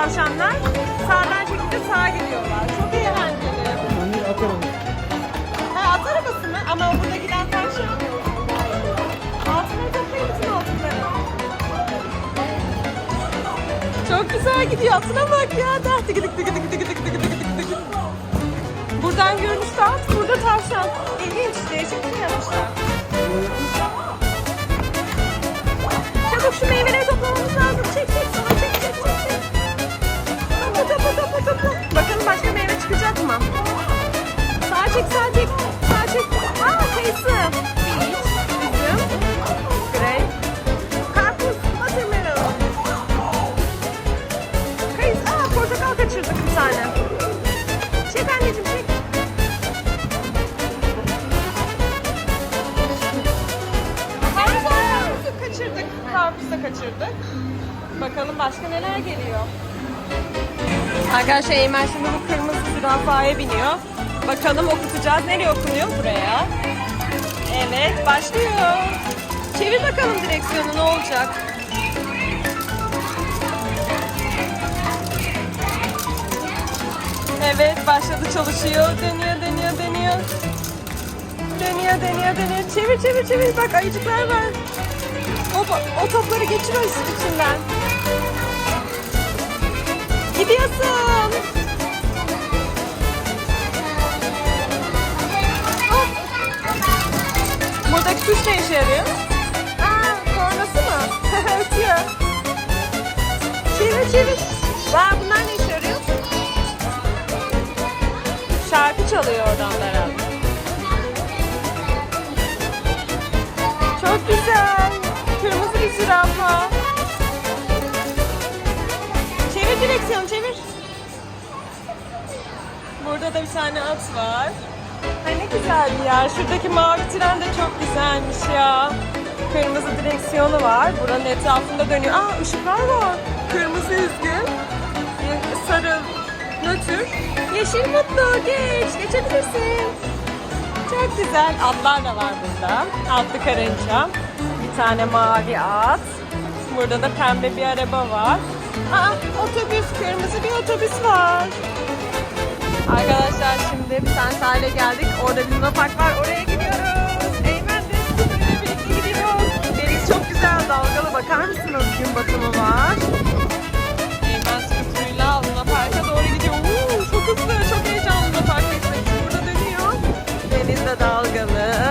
tavşanlar. Sağdan çekince sağa gidiyorlar. Çok eğlenceli. Anne atarım. Ha at arabası mı? Ama burada giden tavşan. Altına toplayın bütün altınları. Çok güzel gidiyor. Atına bak ya. Da. Tıkı tık tıkı tıkı tıkı tıkı tıkı tıkı tıkı. Buradan görünüşte at. Burada tavşan. İlginç. Değişik bir şey yapmışlar. Karpuz da kaçırdık. Bakalım başka neler geliyor. Arkadaşlar Eymen şimdi bu kırmızı zürafaya biniyor. Bakalım okutacağız. Nereye okunuyor? Buraya. Evet başlıyor. Çevir bakalım direksiyonu ne olacak? Evet başladı çalışıyor. Dönüyor dönüyor dönüyor. Dönüyor dönüyor dönüyor. Çevir çevir çevir. Bak ayıcıklar var. O, o topları geçiriyor içinden. Gidiyorsun. Hop. Buradaki tuş ne işe yarıyor? Aa, kornası mı? Ötüyor. Çevir çevir. Vay bunlar ne işe yarıyor? Şarkı çalıyor oradan da herhalde. Bir zürafa. Çevir direksiyon çevir. Burada da bir tane at var. Ay ne güzel bir yer. Şuradaki mavi tren de çok güzelmiş ya. Kırmızı direksiyonu var. Buranın etrafında dönüyor. Aa ışıklar var. Kırmızı üzgün. Sarı nötr. Yeşil mutlu. Geç. Geçebilirsin. Çok güzel. Atlar da var burada. Atlı karınca. Bir tane mavi at. Burada da pembe bir araba var. Aa, otobüs, kırmızı bir otobüs var. Arkadaşlar şimdi bir tane sahile geldik. Orada bir Luna Park var. Oraya gidiyoruz. Eymen de skuterle birlikte gidiyoruz. Deniz çok güzel dalgalı. Bakar mısınız? Gün batımı var. Eymen skuterıyla Luna Park'a doğru gidiyor. Uuu, çok hızlı, çok heyecanlı Luna Park'a gitmek için. Burada dönüyor. Deniz de dalgalı.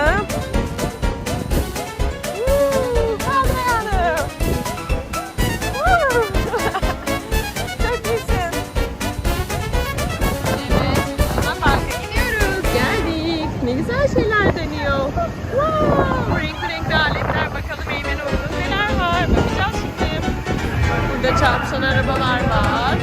Burada çarpışan arabalar var.